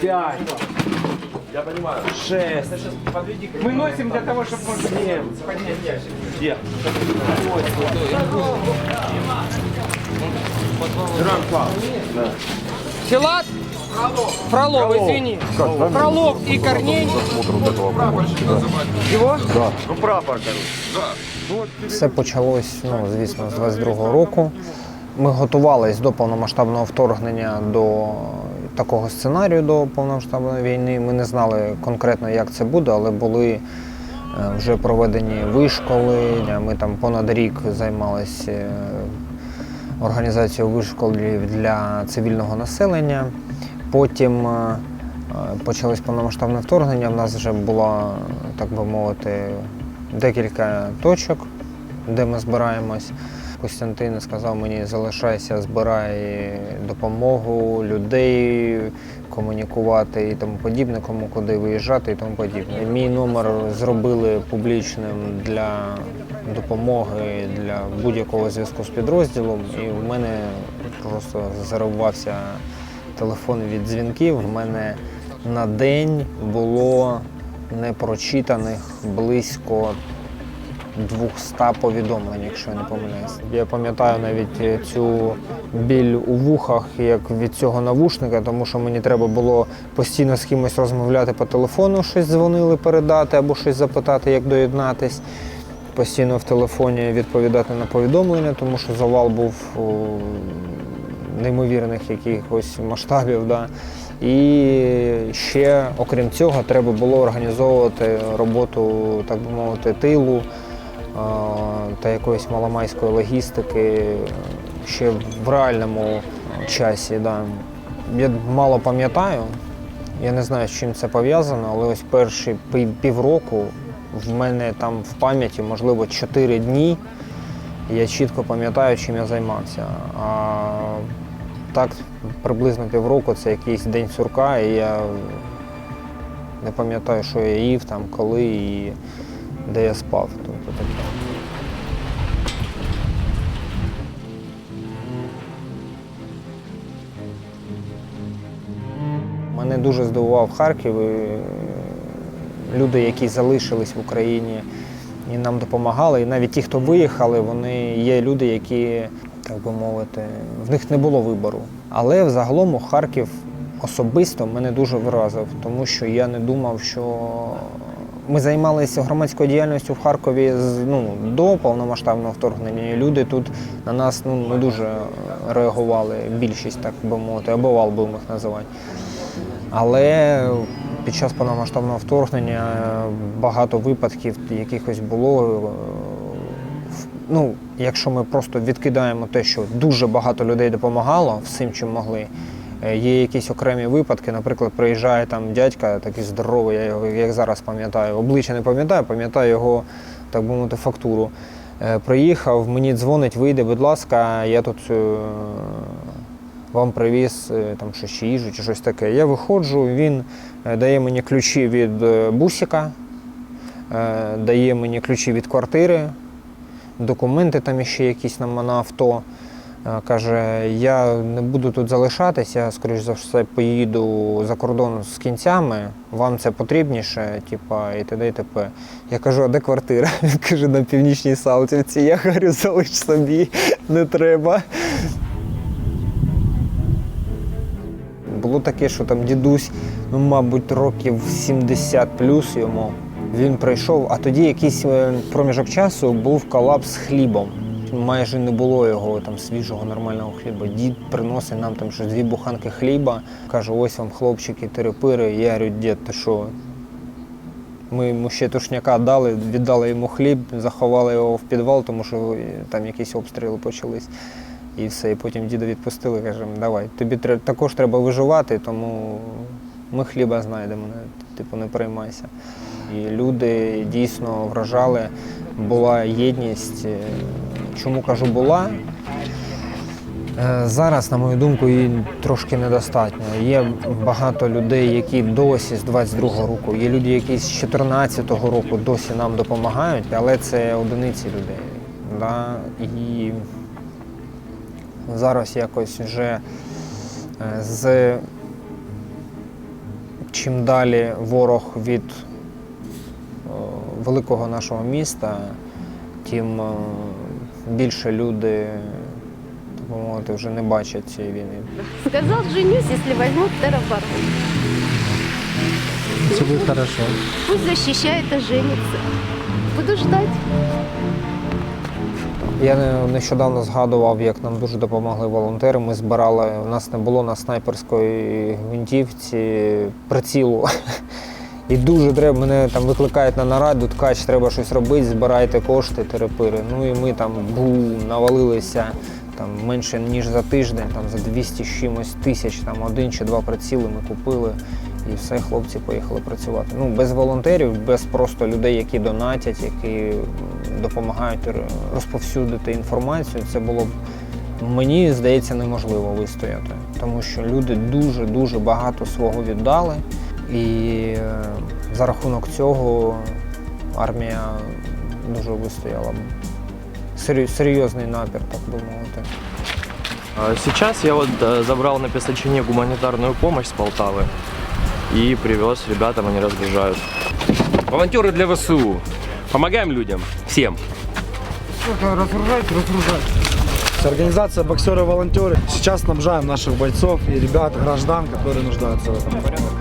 Пять, Я понимаю. шесть, Мы носим для того, чтобы можно Семь. Где? Гранклав. Филат? Фролов, извини. Фролов и Корней. Его? Ну, прапор, короче. Все почалось, ну, звісно, з 22-го року. Ми готувалися до повномасштабного вторгнення до такого сценарію до повномасштабної війни. Ми не знали конкретно, як це буде, але були е, вже проведені вишколи. Ми там понад рік займалися е, організацією вишколів для цивільного населення. Потім е, е, почалось повномасштабне вторгнення. В нас вже було, так би мовити, декілька точок, де ми збираємось. Костянтин сказав мені, залишайся, збирай допомогу, людей, комунікувати і тому подібне, кому куди виїжджати і тому подібне. Мій номер зробили публічним для допомоги, для будь-якого зв'язку з підрозділом. І в мене просто заривався телефон від дзвінків. В мене на день було непрочитаних близько 200 повідомлень, якщо я не помиляюсь. Я пам'ятаю навіть цю біль у вухах, як від цього навушника, тому що мені треба було постійно з кимось розмовляти по телефону, щось дзвонили передати або щось запитати, як доєднатись. Постійно в телефоні відповідати на повідомлення, тому що завал був о, неймовірних якихось масштабів. Да. І ще, окрім цього, треба було організовувати роботу, так би мовити, тилу та якоїсь маломайської логістики ще в реальному часі. Да. Я мало пам'ятаю, я не знаю, з чим це пов'язано, але ось перші півроку в мене там в пам'яті, можливо, 4 дні. Я чітко пам'ятаю, чим я займався. А так, приблизно півроку це якийсь день сурка, і я не пам'ятаю, що я їв, там, коли і де я спав. Тобто таке. Мене дуже здивував Харків. Люди, які залишились в Україні і нам допомагали. І навіть ті, хто виїхали, вони є люди, які, так би мовити, в них не було вибору. Але взагалом Харків особисто мене дуже вразив, тому що я не думав, що ми займалися громадською діяльністю в Харкові з- ну, до повномасштабного вторгнення. Люди тут на нас ну, не дуже реагували, більшість, так би мовити, або вал будемо їх називати. Але під час повномасштабного вторгнення багато випадків якихось було. е, Ну, якщо ми просто відкидаємо те, що дуже багато людей допомагало всім, чим могли. Е, Є якісь окремі випадки, наприклад, приїжджає там дядька, такий здоровий, я його як зараз пам'ятаю, обличчя не пам'ятаю, пам'ятаю його, так би мовити, фактуру. Е, Приїхав, мені дзвонить, вийде, будь ласка, я тут е, вам привіз там щось їжу чи щось таке. Я виходжу, він дає мені ключі від бусика, дає мені ключі від квартири, документи там ще якісь на авто. Е, Каже, я не буду тут залишатися, скоріш за все, поїду за кордон з кінцями, вам це потрібніше, типа, і т.д. і т.п. Я кажу, а де квартира? Він каже, на північній Салтівці. Я говорю, залиш собі, не треба. Було таке, що там дідусь, ну, мабуть, років 70 плюс йому. Він прийшов, а тоді якийсь е, проміжок часу був колапс хлібом. Майже не було його там свіжого нормального хліба. Дід приносить нам там щось дві буханки хліба. Каже, ось вам хлопчики, терепири. Я говорю, дід, ти що? Ми йому ще тушняка дали, віддали йому хліб, заховали його в підвал, тому що е, там якісь обстріли почались. І все, і потім діда відпустили, кажемо, давай, тобі також треба виживати, тому ми хліба знайдемо, типу не переймайся. І люди дійсно вражали, була єдність. Чому кажу була? Е, Зараз, на мою думку, її трошки недостатньо. Є багато людей, які досі з 22-го року, є люди, які з 14-го року досі нам допомагають, але це одиниці людей. Да? І зараз якось вже е, з чим далі ворог від е, великого нашого міста, тим більше люди, так би мовити, вже не бачать цієї війни. Сказал, женюсь, если возьмут тероборону. Все будет хорошо. Пусть защищает и женится. Буду ждать. Я нещодавно згадував, як нам дуже допомогли волонтери. Ми збирали, у нас не було на снайперської гвинтівці прицілу. І дуже треба, мене там викликають на нараду, ткач, треба щось робити, збирайте кошти, терепири. Ну і ми там бу, навалилися там менше ніж за тиждень, там за 200 з чимось тисяч, там один чи два приціли ми купили. І все, хлопці поїхали працювати. Ну, без волонтерів, без просто людей, які донатять, які допомагають розповсюдити інформацію, це було б мені здається неможливо вистояти. Тому що люди дуже-дуже багато свого віддали. І е, за рахунок цього армія дуже вистояла. Сері- Серйозний напір, так би мовити. А Сейчас я вот э, забрал на Песочине гуманитарную помощь с Полтавы и привез ребятам, они разгружают. Волонтеры для ВСУ. Помогаем людям. Всем. С Организация боксеры-волонтеры. Сейчас снабжаем наших бойцов и ребят, граждан, которые нуждаются в этом.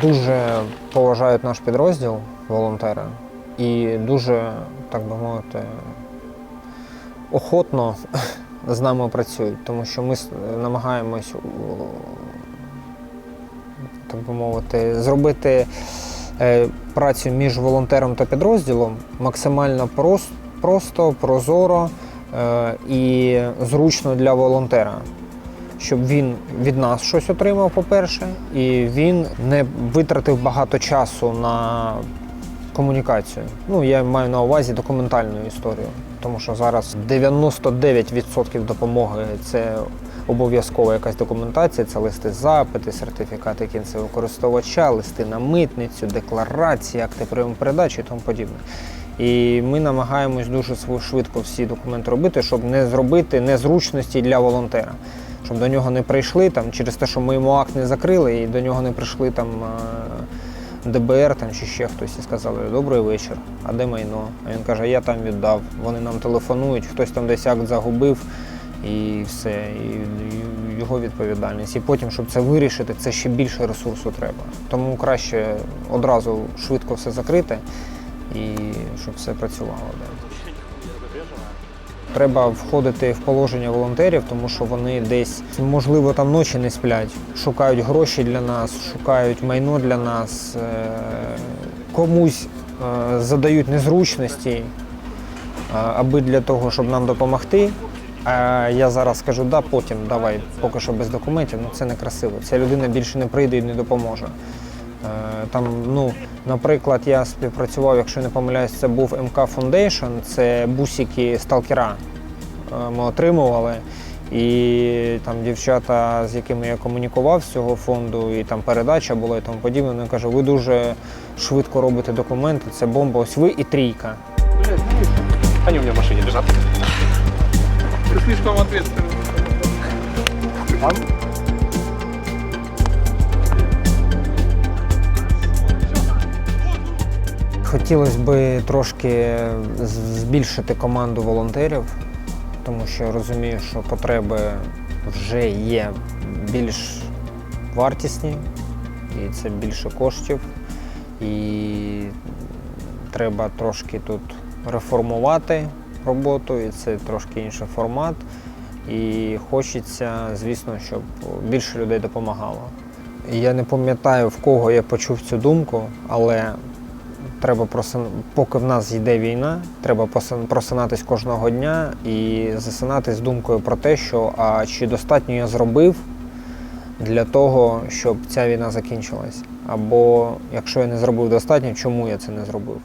Дуже поважають наш підрозділ волонтери і дуже, так би мовити, охотно з нами працюють, тому що ми намагаємось, так би мовити, зробити е, працю між волонтером та підрозділом максимально просто, прозоро е, і зручно для волонтера щоб він від нас щось отримав, по-перше, і він не витратив багато часу на комунікацію. Ну, я маю на увазі документальну історію, тому що зараз 99% допомоги це обов'язкова якась документація, це листи запити, сертифікати кінцевого користувача, листи на митницю, декларації, акти прийому передачі і тому подібне. І ми намагаємось дуже швидко всі документи робити, щоб не зробити незручності для волонтера. Щоб до нього не прийшли там, через те, що ми йому акт не закрили, і до нього не прийшли там е, ДБР там, чи ще хтось і сказали Добрий вечір, а де майно? А він каже, я там віддав. Вони нам телефонують, хтось там десь акт загубив і все, і, його відповідальність. І потім, щоб це вирішити, це ще більше ресурсу треба. Тому краще одразу швидко все закрити і щоб все працювало. Треба входити в положення волонтерів, тому що вони десь, можливо, там ночі не сплять, шукають гроші для нас, шукають майно для нас, е, комусь е, задають незручності, е, аби для того, щоб нам допомогти. А я зараз скажу, да, потім давай, поки що без документів, ну це не красиво. Ця людина більше не прийде і не допоможе. Е, Там, ну, наприклад, я співпрацював, якщо не помиляюсь, це був МК Foundation, це бусики сталкера е, ми отримували. І там дівчата, з якими я комунікував з цього фонду, і там передача була і тому подібне, вони кажуть, ви дуже швидко робите документи, це бомба, ось ви і трійка. Они у меня в машине лежат. Ты слишком ответственный. Хотілося б трошки збільшити команду волонтерів, тому що розумію, що потреби вже є більш вартісні, і це більше коштів. І треба трошки тут реформувати роботу, і це трошки інший формат. І хочеться, звісно, щоб більше людей допомагало. Я не пам'ятаю, в кого я почув цю думку, але треба просин... поки в нас йде війна, треба посин- просинатись кожного дня і засинатись думкою про те, що а чи достатньо я зробив для того, щоб ця війна закінчилась. Або якщо я не зробив достатньо, чому я це не зробив?